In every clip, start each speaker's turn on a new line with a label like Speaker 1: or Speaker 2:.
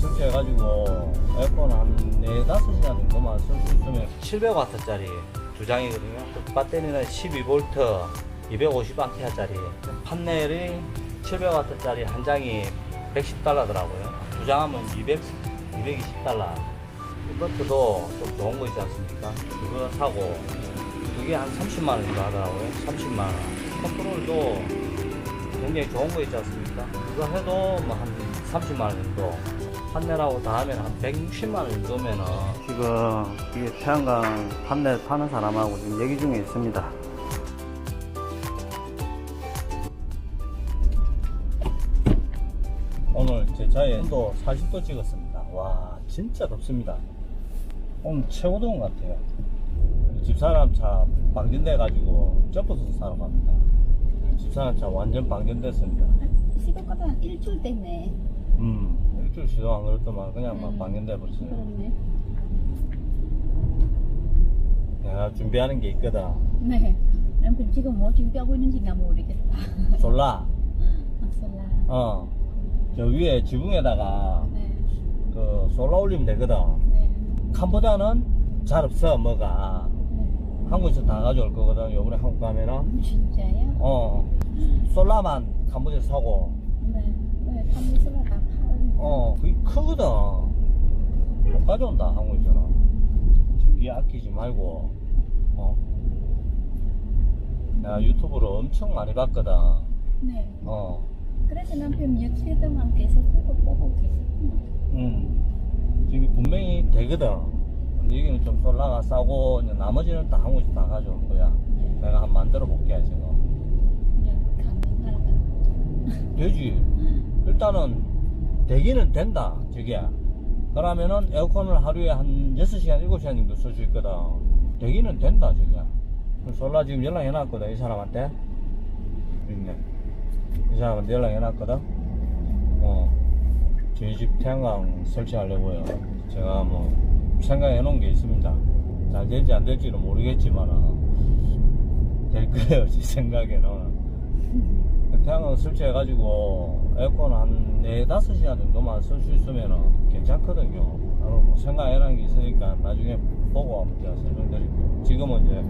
Speaker 1: 설치해가지고 에어컨 한 4, 5시간 정도만 쓸 수 있으면 700W짜리 두 장이거든요. 배터리는 12V 250A짜리 판넬이 700W짜리 한 장이 110달러더라고요. 두 장 하면 200, 220달러. 이것도 좀 좋은 거 있지 않습니까? 그거 사고 그게 한 30만 원 정도 하더라고요. 30만 원. 컨트롤도 굉장히 좋은 거 있지 않습니까? 그거 해도 뭐 한 30만 원 정도. 판넬하고 다 하면 한 160만 원 정도면은 지금 이게 태양광 판넬 파는 사람하고 지금 얘기 중에 있습니다. 오늘 제 차에 온도 40도 찍었습니다. 와, 진짜 덥습니다. 오늘 최고 더운 것 같아요. 집사람 차 방전돼 가지고 접어서 사러 갑니다. 집사람 차 완전 방전됐습니다.
Speaker 2: 시도가도 한 일주일 됐네.
Speaker 1: 음, 시도 안 그랬더만 그냥 막
Speaker 2: 음.
Speaker 1: 방전돼 버렸어요.
Speaker 2: 그렇네.
Speaker 1: 내가 준비하는 게 있거든.
Speaker 2: 네. 남편 지금 뭐 준비하고 있는지 나 모르겠다.
Speaker 1: 솔라.
Speaker 2: 막살라.
Speaker 1: 어. 저 위에 지붕에다가
Speaker 2: 네.
Speaker 1: 그 솔라 올리면 되거든.
Speaker 2: 네.
Speaker 1: 캄보자는 잘 없어, 뭐가.
Speaker 2: 네.
Speaker 1: 한국에서 다 가져올 거거든. 요번에 한국 가면은.
Speaker 2: 진짜요?
Speaker 1: 어. 솔라만 캄보자에서 사고.
Speaker 2: 네. 왜 탐미슬라 다 파는?
Speaker 1: 어, 그게 크거든. 못 가져온다, 한국에서는. 전기 아끼지 말고, 어. 내가 유튜브를 엄청 많이 봤거든.
Speaker 2: 네.
Speaker 1: 어.
Speaker 2: 그래서 남편 며칠 동안 계속 그거 보고 계셨구나.
Speaker 1: 음. 지금 분명히 되거든. 근데 여기는 좀 솔라가 싸고, 이제 나머지는 다 한국에서 다 가져올 거야.
Speaker 2: 네.
Speaker 1: 내가 한번 만들어 볼게, 지금.
Speaker 2: 그냥 가능할까?
Speaker 1: 되지. 일단은 되기는 된다, 저게. 그러면은 에어컨을 하루에 한 6시간, 7시간 정도 쓸 수 있거든. 되기는 된다, 저게. 그 솔라 지금 연락해 놨거든, 이 사람한테. 있네. 이 사람한테 연락해 놨거든. 어. 저희 집 태양광 설치하려고요. 제가 뭐, 생각해 놓은 게 있습니다. 잘 될지 안 될지는 모르겠지만, 될 거예요, 제 생각에는. 태양광 설치해가지고 에어컨 한 4, 5시간 정도만 쓸 수 있으면 괜찮거든요. 나는 뭐 생각해놓은 게 있으니까 나중에 보고 한번 제가 설명드릴게요. 지금은 이제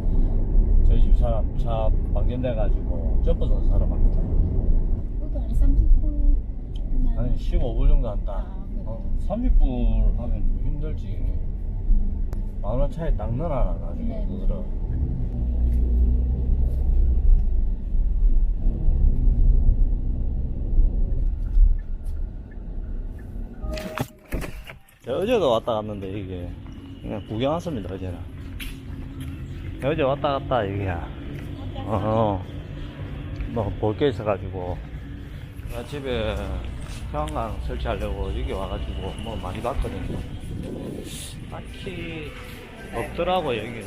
Speaker 1: 저희 집 사람 차 방전돼가지고 접어서 사러 갑니다.
Speaker 2: 그것도 한 30분.
Speaker 1: 한 15분 정도 한다.
Speaker 2: 아, 그래.
Speaker 1: 어, 30분 하면 좀 힘들지. 만원 차에 딱 넣어놔라, 나중에
Speaker 2: 네.
Speaker 1: 그거를. 어제도 왔다 갔는데 이게 그냥 구경 왔습니다 어제는. 어제 왔다 갔다 이게. 어, 뭐볼 게 있어가지고. 나 집에 태양광 설치하려고 여기 와가지고 뭐 많이 봤거든요. 딱히 없더라고 여기는.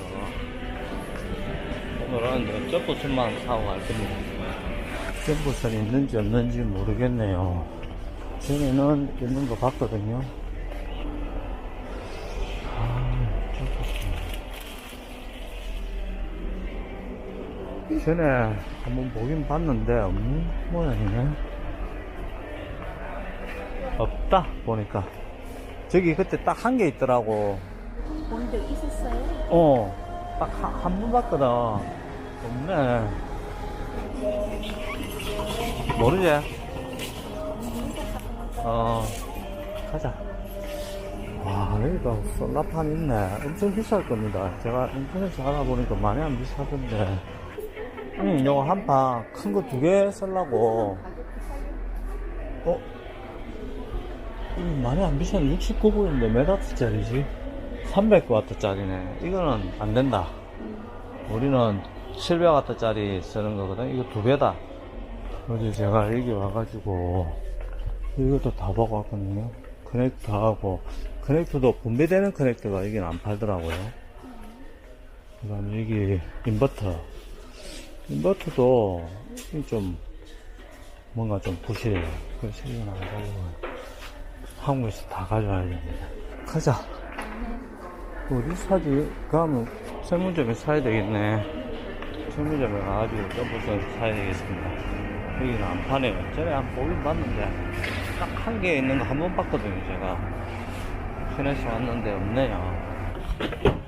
Speaker 1: 오늘은 점프선만 사고 갈 겁니다 점프선 있는지 없는지 모르겠네요. 전에는 있는 거 봤거든요 전에 한번 보긴 봤는데 없는 모양이네 없다 보니까. 저기 그때 딱 한 개 있더라고.
Speaker 2: 본적 있었어요?
Speaker 1: 어딱 한 번 봤거든. 없네. 모르지? 어 가자. 와 여기가 솔라판 있네. 엄청 비쌀 겁니다. 제가 인터넷에서 알아보니까 많이 안 비싸던데 응 요거 한 판 큰 거 두개 쓰려고. 어? 음, 많이 안 비싸네. 69불인데 몇 와트짜리지? 300와트짜리네. 이거는 안 된다. 우리는 700와트짜리 쓰는 거거든. 이거 두 배다. 어제 제가 여기 와가지고 이것도 다 보고 왔거든요 커넥터하고 커넥터도 분배되는 커넥터가 여기는 안 팔더라고요. 그 다음에 여기 인버터 인버터도 이좀 뭔가 좀 부실해요 그래서 이건 안 가지고 한국에서 다 가져와야 됩니다 가자 어디 사지? 가면 세무점에 사야 되겠네 세무점에 가가지고 점프선 사야 되겠습니다 여기는 안 파네요 전에 한 보긴 봤는데 딱 한 개 있는 거 한 번 봤거든요, 제가. 편에서 왔는데 없네요.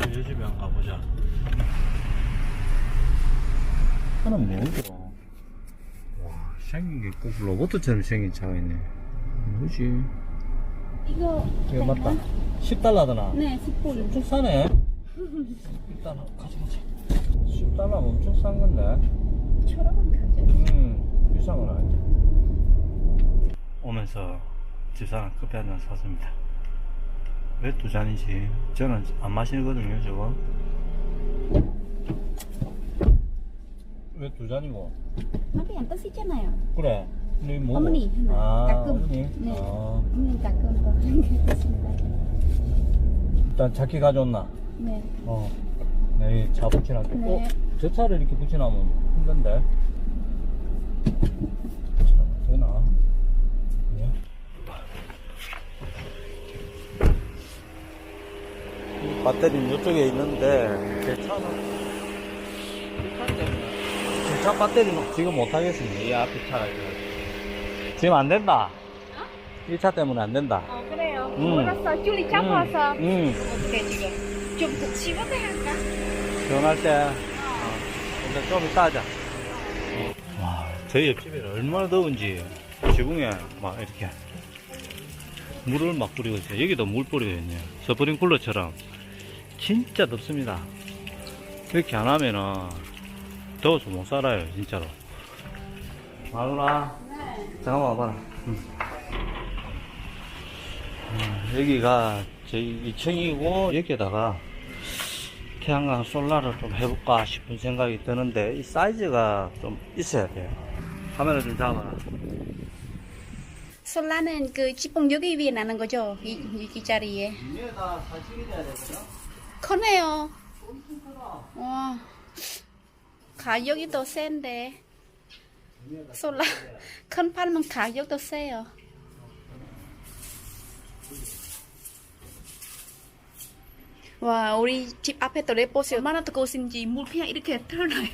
Speaker 1: 앞에 이 집에 한번 가보자. 하나는 뭐죠? 와, 생긴 게 꼭 로봇처럼 생긴 차가 있네. 뭐지?
Speaker 2: 이거
Speaker 1: 이거? 맞다. 10달러더나.
Speaker 2: 네, 10불.
Speaker 1: 엄청 싸네. 일단 가져가자. 10달러 엄청 싼 건데.
Speaker 2: 저런 가죠.
Speaker 1: 음, 비싼 건 아니지. 오면서 집사람 커피 한 잔 샀습니다. 왜 두 잔이지? 저는 안 마시거든요, 저거. 왜 두 잔이고?
Speaker 2: Nó ăn 뜻이잖아요.
Speaker 1: 그래. 근데 뭐?
Speaker 2: 어머니 하나.
Speaker 1: 아,
Speaker 2: 가끔.
Speaker 1: 어머니.
Speaker 2: 네.
Speaker 1: 아,
Speaker 2: 어머니 가끔 더 뜻입니다.
Speaker 1: 일단 자키 가져왔나?
Speaker 2: 네.
Speaker 1: 어. 네, 차 붙이나.
Speaker 2: 네.
Speaker 1: 어? 저 차를 이렇게 붙이나면 힘든데. 차 되나? 예? 이 배터리는 이쪽에 있는데, 제 차는, 제차 배터리는 지금 못하겠습니다. 이 앞에 차가 지금. 지금 안 된다. 이 차 때문에 안 된다.
Speaker 2: 어, 그래요.
Speaker 1: 음.
Speaker 2: 몰랐어. 줄이 잡아서.
Speaker 1: 응.
Speaker 2: 어떻게 지금? 좀 붙이면 할까?
Speaker 1: 전할 때, 어, 일단 좀 이따 하자. 와, 저희 옆집에는 얼마나 더운지 지붕에 막 이렇게 물을 막 뿌리고 있어요. 여기도 물 뿌리고 있네요. 스프링 쿨러처럼. 진짜 덥습니다. 이렇게 안 하면은 더워서 못 살아요, 진짜로. 마누라,
Speaker 2: 네.
Speaker 1: 잠깐만 와봐라. 응. 음, 여기가 저희 2층이고 여기에다가 태양광 솔라를 좀 해볼까 싶은 생각이 드는데 이 사이즈가 좀 있어야 돼요. 카메라 좀 잡아라.
Speaker 2: 솔라는 그 지붕 여기 위에 나는 거죠? 이, 이, 이 자리에.
Speaker 1: 위에다 사실이 돼야 되거든.
Speaker 2: 크네요. 와. 가격이 더 센데. 솔라 큰 팔면 가격도 세요. 와, 우리 집 앞에 또 레포스 얼마나 뜨거우신지 물 그냥 이렇게 틀어놔요.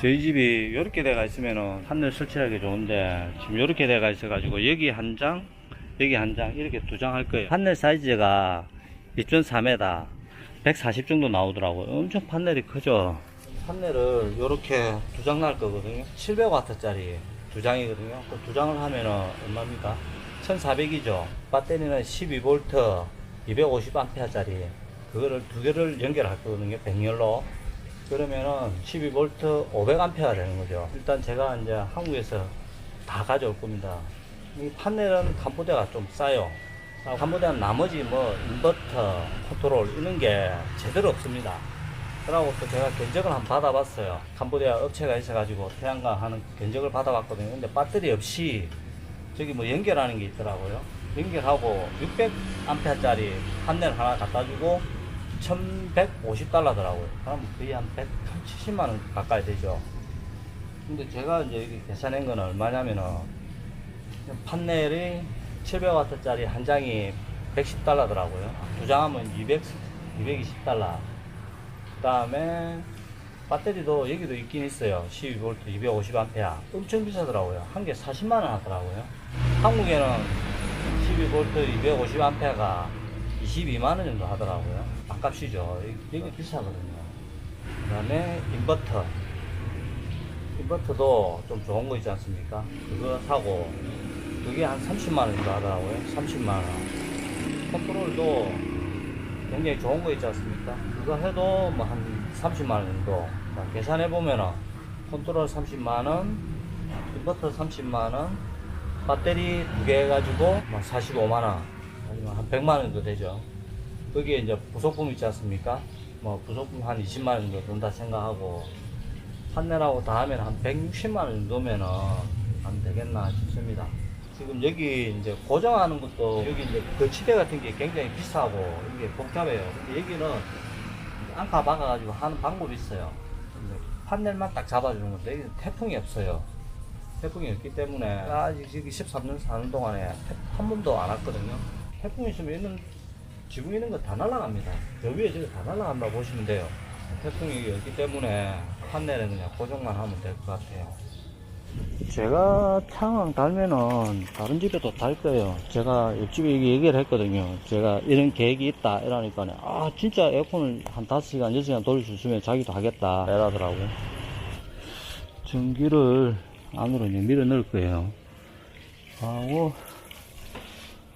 Speaker 1: 저희 집이 이렇게 돼가 있으면은 하늘 설치하기 좋은데 지금 이렇게 돼가 있어가지고 여기 한 장, 여기 한 장 이렇게 두 장 할 거예요. 판넬 사이즈가 2.4m, 140 정도 나오더라고요. 엄청 판넬이 크죠. 판넬을 이렇게 두 장 날 거거든요. 700W짜리 두 장이거든요. 그 두 장을 하면은 얼마입니까? 1400이죠. 배터리는 12V, 250A짜리 그거를 두 개를 연결할 거거든요. 백열로. 그러면은 12V 500A 되는 거죠. 일단 제가 이제 한국에서 다 가져올 겁니다. 이 판넬은 캄보디아가 좀 싸요. 아, 캄보디아는 나머지 뭐 인버터, 컨트롤 이런 게 제대로 없습니다. 그러고 또 제가 견적을 한번 받아봤어요. 캄보디아 업체가 있어가지고 태양광 하는 견적을 받아봤거든요. 근데 배터리 없이 저기 뭐 연결하는 게 있더라고요. 연결하고 600A짜리 판넬 하나 갖다 주고 1150달러더라고요. 그럼 거의 한 170만원 가까이 되죠. 근데 제가 이제 계산한 거는 얼마냐면은 판넬이 700W짜리 한 장이 110달러더라고요. 두 장 하면 200, 220달러. 그 다음에 배터리도 여기도 있긴 있어요. 12V 250A. 엄청 비싸더라고요. 한 개 40만원 하더라고요. 한국에는 12V 250A가 22만원 정도 하더라고요. 아깝시죠. 여기 비싸거든요. 그 다음에 인버터. 인버터도 좀 좋은 거 있지 않습니까? 그거 사고, 그게 한 30만원 정도 하더라고요. 30만원. 컨트롤도 굉장히 좋은 거 있지 않습니까? 그거 해도 뭐 한 30만원 정도. 막 계산해 보면은 컨트롤 30만원, 인버터 30만원, 배터리 두 개 해가지고 막 45만원, 아니면 한 100만원 정도 되죠. 거기에 이제 부속품 있지 않습니까? 뭐 부속품 한 20만원 정도 든다 생각하고 판넬하고 다 하면 한 160만원 정도면은 안 되겠나 싶습니다. 지금 여기 이제 고정하는 것도 여기 이제 거치대 같은 게 굉장히 비싸고 이게 복잡해요. 근데 여기는 안카 박아가지고 하는 방법이 있어요. 판넬만 딱 잡아주는 건데 여기는 태풍이 없어요. 태풍이 없기 때문에 아직 여기 13년 사는 동안에 한 번도 안 왔거든요. 태풍 있으면 있는 지붕 있는 거 다 날아갑니다. 저 위에 저기 다 날아간다 보시면 돼요. 태풍이 없기 때문에 판넬은 그냥 고정만 하면 될 것 같아요. 제가 창왕 달면은 다른 집에도 달 거예요. 제가 옆집에 얘기- 얘기를 했거든요. 제가 이런 계획이 있다 이러니까 아 진짜 에어컨을 한 5시간 6시간 돌릴 수 있으면 자기도 하겠다 이러더라고. 전기를 안으로 이제 밀어 넣을 거예요. 하고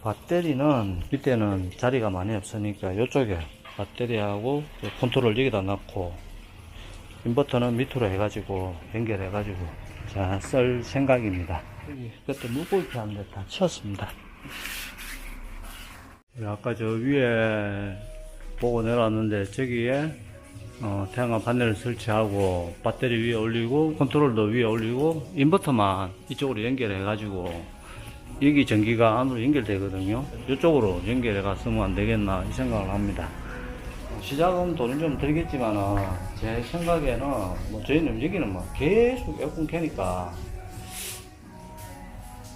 Speaker 1: 배터리는 밑에는 자리가 많이 없으니까 이쪽에 배터리하고 컨트롤 여기다 넣고 인버터는 밑으로 해가지고 연결해가지고 자쓸 생각입니다. 여기 그때 물고기 하는데 다 치웠습니다. 예, 아까 저 위에 보고 내려왔는데 저기에 어, 태양광 판넬을 설치하고 배터리 위에 올리고 컨트롤도 위에 올리고 인버터만 이쪽으로 연결해 가지고 여기 전기가 안으로 연결되거든요 이쪽으로 연결해 갔으면 안 되겠나 이 생각을 합니다 시작은 돈은 좀 들겠지만 제 생각에는 뭐 저희는 여기는 뭐 계속 에어컨 켜니까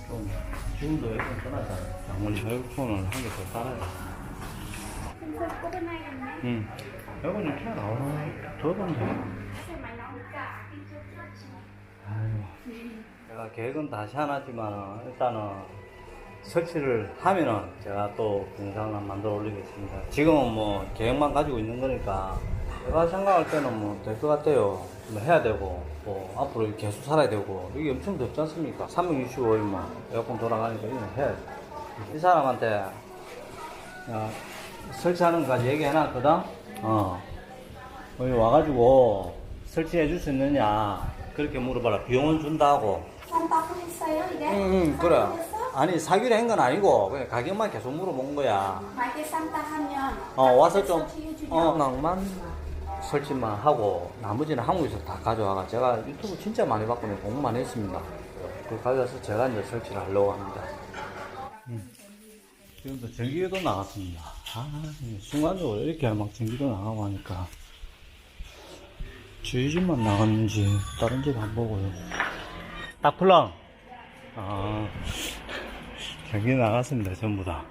Speaker 1: 좀 지금도 에어컨 떠나잖아요 장모님 에어컨을 한 개 더 따라야 돼 응. 에어컨 좀 켜나오나? 더던데. 아이고. 제가 계획은 다시 안 하지만 일단은 설치를 하면은 제가 또 영상을 만들어 올리겠습니다. 지금은 뭐 계획만 가지고 있는 거니까 제가 생각할 때는 뭐 될 것 같아요. 뭐 해야 되고 뭐 앞으로 계속 살아야 되고 이게 엄청 덥지 않습니까? 365일만 에어컨 돌아가니까 이건 해야지. 이 사람한테 야, 설치하는 것까지 얘기해놨거든? 어. 여기 와가지고 설치해 줄 수 있느냐. 그렇게 물어봐라. 비용은 준다고.
Speaker 3: 산다고 했어요 이게?
Speaker 1: 응, 응, 그래. 아니, 사기로 한 건 아니고, 그냥 가격만 계속 물어본 거야.
Speaker 3: 만약에 산다 하면
Speaker 1: 어, 와서 좀? 어, 낭만 설치만 하고, 나머지는 한국에서 다 가져와가. 제가 유튜브 진짜 많이 봤거든요. 공부 많이 했습니다. 그걸 가져와서 제가 이제 설치를 하려고 합니다. 지금도 전기도 나갔습니다. 아, 순간적으로 이렇게 막 전기도 나가고 하니까. 저희 집만 나갔는지, 다른 집 안 보고요. 딱플랑! 아, 전기 나갔습니다, 전부 다.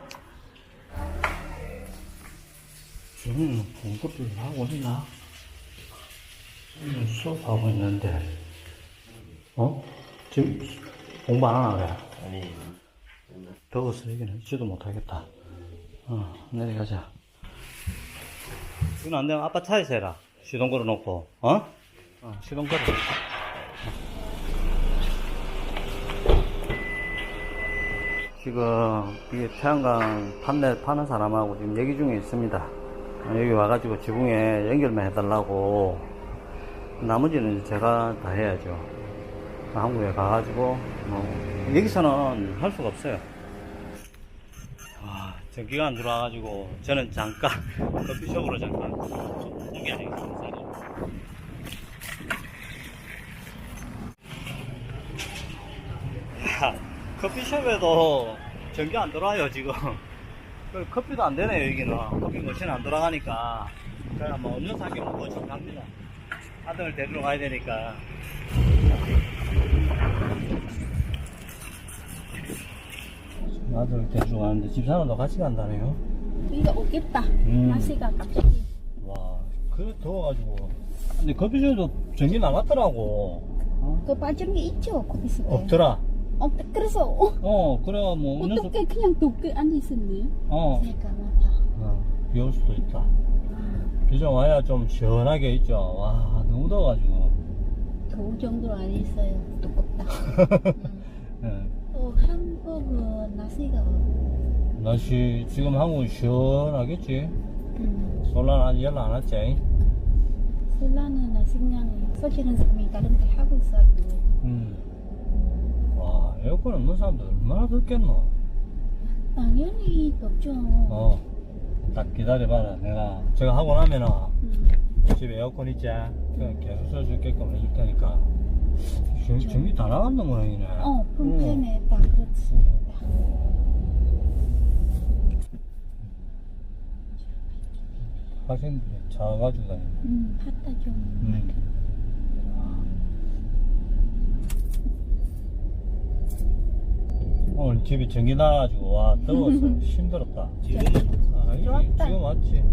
Speaker 1: 저는 공부를 하고 있나? 수업하고 있는데, 어? 지금 공부 안 하나, 왜?
Speaker 4: 아니
Speaker 1: 더워서 여기는 있지도 못하겠다. 어, 내려가자. 이건 안 되면 아빠 차에서 해라. 시동 걸어놓고, 어? 어, 시동 걸어. 지금 이게 태양광 판넬 파는 사람하고 지금 얘기 중에 있습니다. 어, 여기 와가지고 지붕에 연결만 해달라고. 나머지는 제가 다 해야죠. 한국에 가가지고, 뭐, 여기서는 할 수가 없어요. 아, 전기가 안 들어와가지고 저는 잠깐 커피숍으로 잠깐 이게 아니겠습니다. 야, 커피숍에도 전기 안 들어와요 지금. 그 커피도 안 되네요 여기는. 커피 머신 안 돌아가니까 제가 뭐 음료수 한개 먹고 지금 갑니다. 아들 데리러 가야 되니까. 아들 데리러 가는데 집사람도 같이 간다네요.
Speaker 3: 이거 오겠다
Speaker 1: 음.
Speaker 3: 날씨가 갑자기
Speaker 1: 와, 그래 더워가지고. 근데 커피숍에도 전기 나갔더라고. 어?
Speaker 3: 그 빠진 게 있죠 커피숍에
Speaker 1: 없더라.
Speaker 3: 어, 그래서 어,
Speaker 1: 어, 그래 뭐.
Speaker 3: 어떻게 그냥 덥게 앉아 있었네
Speaker 1: 어,
Speaker 3: 제가 맞아
Speaker 1: 어, 비올 수도 있다. 비좀 와야 좀 시원하게 있죠. 와, 너무 더워가지고.
Speaker 3: 더울 정도로 안 있어요 두껍다
Speaker 1: 예.
Speaker 3: 또 한국은 날씨가
Speaker 1: 날씨 지금 한국은 시원하겠지.
Speaker 3: 음,
Speaker 1: 솔란 아직 연락 안 왔지.
Speaker 3: 신라는 날씨 그냥 설치는 사람이 다른 데 하고 있어요
Speaker 1: 음. 와, 에어컨 없는 사람들 얼마나 덥겠노.
Speaker 3: 당연히 덥죠
Speaker 1: 어, 딱 기다려봐라. 내가 제가 하고 나면은
Speaker 3: 음.
Speaker 1: 집에 에어컨 있지? 그냥 계속 써줄게끔 해줄 테니까. 전, 전기 다 나간다 모양이네.
Speaker 3: 어, 폰텐에 딱 그렇습니다.
Speaker 1: 하시는데 작아가지고 다니네.
Speaker 3: 음, 좀.
Speaker 1: 음. 오늘 집에 전기 나가지고 와 더워서 힘들었다.
Speaker 2: 지금은
Speaker 1: 아,
Speaker 2: 좋았다.
Speaker 1: 지금 왔지.